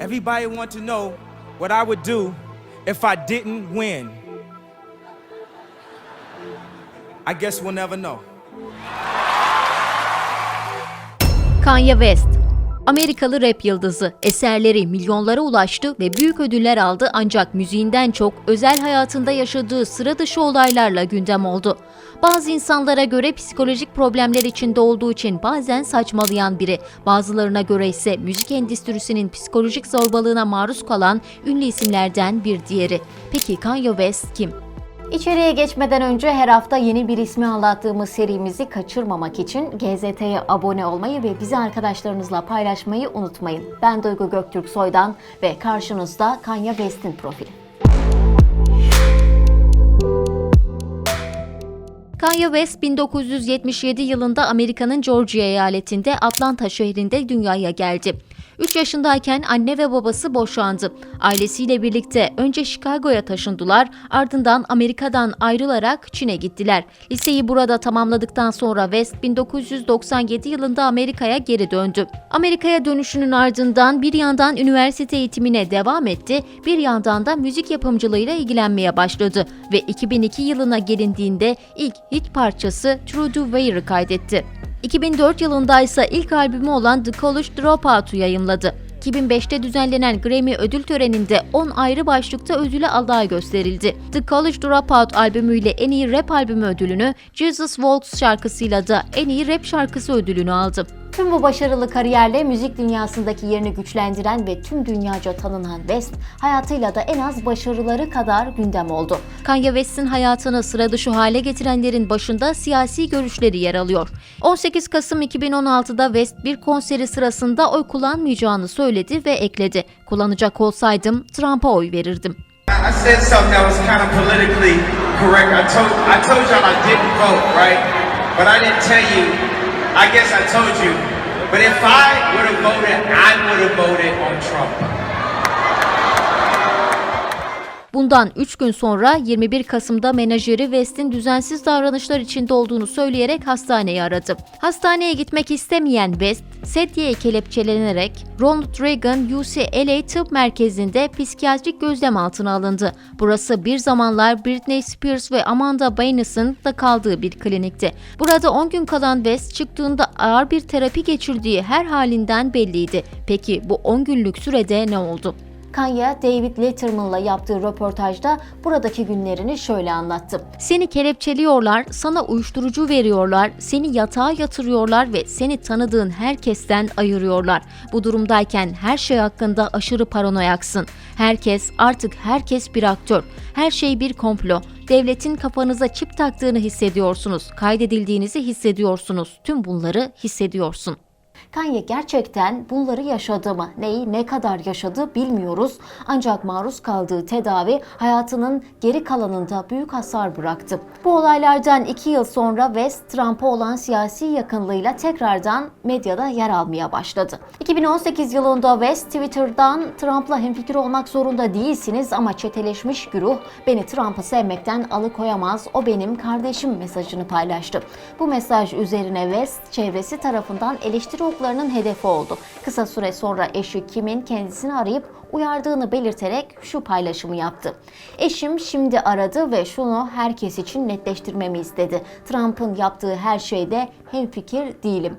Everybody want to know what I would do if I didn't win. I guess we'll never know. Kanye West Amerikalı rap yıldızı. Eserleri milyonlara ulaştı ve büyük ödüller aldı ancak müziğinden çok özel hayatında yaşadığı sıra dışı olaylarla gündem oldu. Bazı insanlara göre psikolojik problemler içinde olduğu için bazen saçmalayan biri, bazılarına göre ise müzik endüstrisinin psikolojik zorbalığına maruz kalan ünlü isimlerden bir diğeri. Peki Kanye West kim? İçeriye geçmeden önce her hafta yeni bir ismi anlattığımız serimizi kaçırmamak için GZT'ye abone olmayı ve bizi arkadaşlarınızla paylaşmayı unutmayın. Ben Duygu Göktürk Soy'dan ve karşınızda Kanye West'in profili. Kanye West 1977 yılında Amerika'nın Georgia eyaletinde Atlanta şehrinde dünyaya geldi. 3 yaşındayken anne ve babası boşandı. Ailesiyle birlikte önce Chicago'ya taşındılar, ardından Amerika'dan ayrılarak Çin'e gittiler. Liseyi burada tamamladıktan sonra West 1997 yılında Amerika'ya geri döndü. Amerika'ya dönüşünün ardından bir yandan üniversite eğitimine devam etti, bir yandan da müzik yapımcılığıyla ilgilenmeye başladı ve 2002 yılına gelindiğinde ilk hit parçası True to Wear'ı kaydetti. 2004 yılında ise ilk albümü olan The College Dropout'u yayımladı. 2005'te düzenlenen Grammy ödül töreninde 10 ayrı başlıkta ödüle aday gösterildi. The College Dropout albümüyle en iyi rap albümü ödülünü, Jesus Walks şarkısıyla da en iyi rap şarkısı ödülünü aldı. Tüm bu başarılı kariyerle müzik dünyasındaki yerini güçlendiren ve tüm dünyaca tanınan West, hayatıyla da en az başarıları kadar gündem oldu. Kanye West'in hayatını sıra dışı hale getirenlerin başında siyasi görüşleri yer alıyor. 18 Kasım 2016'da West bir konseri sırasında oy kullanmayacağını söyledi ve ekledi. Kullanacak olsaydım Trump'a oy verirdim. I said something that was kind of politically correct. I told I told y'all I didn't vote, right? But I didn't tell you. I guess I told you. But if I would have voted, I would have voted on Trump. Bundan 3 gün sonra 21 Kasım'da menajeri West'in düzensiz davranışlar içinde olduğunu söyleyerek hastaneyi aradı. Hastaneye gitmek istemeyen West, sedyeye kelepçelenerek Ronald Reagan UCLA Tıp Merkezi'nde psikiyatrik gözlem altına alındı. Burası bir zamanlar Britney Spears ve Amanda Bynes'ın da kaldığı bir klinikti. Burada 10 gün kalan West çıktığında ağır bir terapi geçirdiği her halinden belliydi. Peki bu 10 günlük sürede ne oldu? Kanye, David Letterman'la yaptığı röportajda buradaki günlerini şöyle anlattı. Seni kelepçeliyorlar, sana uyuşturucu veriyorlar, seni yatağa yatırıyorlar ve seni tanıdığın herkesten ayırıyorlar. Bu durumdayken her şey hakkında aşırı paranoyaksın. Herkes, artık herkes bir aktör. Her şey bir komplo. Devletin kafanıza çip taktığını hissediyorsunuz. Kaydedildiğinizi hissediyorsunuz. Tüm bunları hissediyorsun. Kanye gerçekten bunları yaşadı mı? Neyi ne kadar yaşadı bilmiyoruz. Ancak maruz kaldığı tedavi hayatının geri kalanında büyük hasar bıraktı. Bu olaylardan iki yıl sonra West, Trump'a olan siyasi yakınlığıyla tekrardan medyada yer almaya başladı. 2018 yılında West Twitter'dan Trump'la hemfikir olmak zorunda değilsiniz ama çeteleşmiş güruh beni Trump'ı sevmekten alıkoyamaz, o benim kardeşim mesajını paylaştı. Bu mesaj üzerine West çevresi tarafından eleştiri oklarının hedefi oldu. Kısa süre sonra eşi Kim'in kendisini arayıp uyardığını belirterek şu paylaşımı yaptı. Eşim şimdi aradı ve şunu herkes için netleştirmemi istedi. Trump'ın yaptığı her şeyde hemfikir değilim.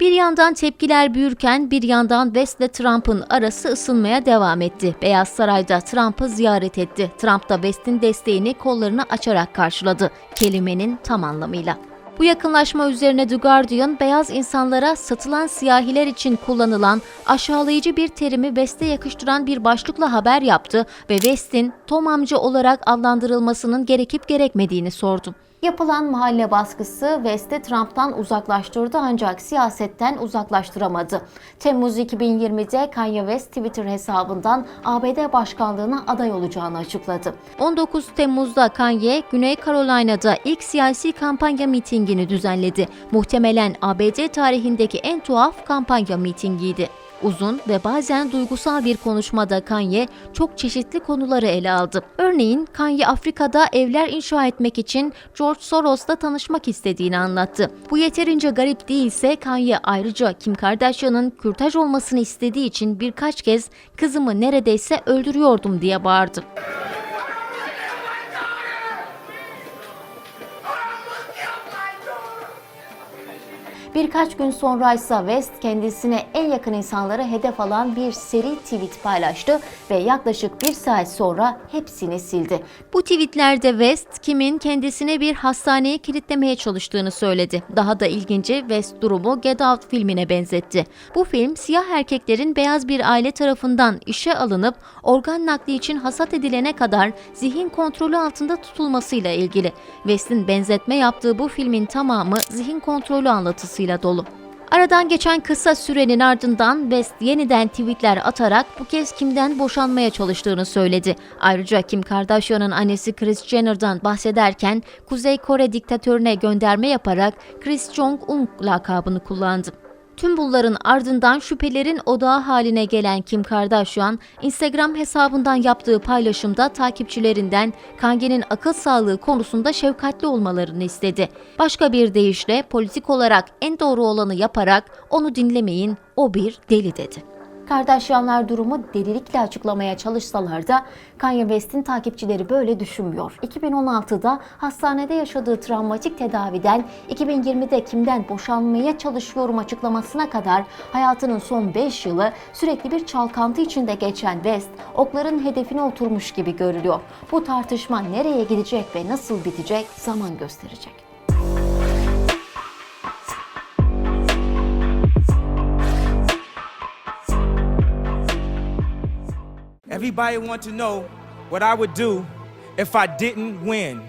Bir yandan tepkiler büyürken bir yandan West ile Trump'ın arası ısınmaya devam etti. Beyaz Saray'da Trump'ı ziyaret etti. Trump da West'in desteğini kollarını açarak karşıladı. Kelimenin tam anlamıyla. Bu yakınlaşma üzerine The Guardian, beyaz insanlara satılan siyahiler için kullanılan aşağılayıcı bir terimi West'e yakıştıran bir başlıkla haber yaptı ve West'in Tom amca olarak adlandırılmasının gerekip gerekmediğini sordu. Yapılan mahalle baskısı West'i Trump'tan uzaklaştırdı ancak siyasetten uzaklaştıramadı. Temmuz 2020'de Kanye West Twitter hesabından ABD başkanlığına aday olacağını açıkladı. 19 Temmuz'da Kanye, Güney Carolina'da ilk siyasi kampanya mitingini düzenledi. Muhtemelen ABD tarihindeki en tuhaf kampanya mitingiydi. Uzun ve bazen duygusal bir konuşmada Kanye çok çeşitli konuları ele aldı. Örneğin Kanye Afrika'da evler inşa etmek için George Soros'la tanışmak istediğini anlattı. Bu yeterince garip değilse Kanye ayrıca Kim Kardashian'ın kürtaj olmasını istediği için birkaç kez kızımı neredeyse öldürüyordum diye bağırdı. Birkaç gün sonra ise West kendisine en yakın insanları hedef alan bir seri tweet paylaştı ve yaklaşık bir saat sonra hepsini sildi. Bu tweetlerde West, Kim'in kendisine bir hastaneye kilitlemeye çalıştığını söyledi. Daha da ilginci West durumu Get Out filmine benzetti. Bu film siyah erkeklerin beyaz bir aile tarafından işe alınıp organ nakli için hasat edilene kadar zihin kontrolü altında tutulmasıyla ilgili. West'in benzetme yaptığı bu filmin tamamı zihin kontrolü anlatısıyla dolu. Aradan geçen kısa sürenin ardından West yeniden tweetler atarak bu kez Kim'den boşanmaya çalıştığını söyledi. Ayrıca Kim Kardashian'ın annesi Kris Jenner'dan bahsederken Kuzey Kore diktatörüne gönderme yaparak Kris Jong-un lakabını kullandı. Tüm bunların ardından şüphelerin odağı haline gelen Kim Kardashian, Instagram hesabından yaptığı paylaşımda takipçilerinden Kanye'nin akıl sağlığı konusunda şefkatli olmalarını istedi. Başka bir deyişle politik olarak en doğru olanı yaparak onu dinlemeyin, o bir deli dedi. Kardashianlar durumu delilikle açıklamaya çalışsalar da Kanye West'in takipçileri böyle düşünmüyor. 2016'da hastanede yaşadığı travmatik tedaviden 2020'de kimden boşanmaya çalışıyorum açıklamasına kadar hayatının son 5 yılı sürekli bir çalkantı içinde geçen West, okların hedefine oturmuş gibi görülüyor. Bu tartışma nereye gidecek ve nasıl bitecek zaman gösterecek. Everybody want to know what I would do if I didn't win.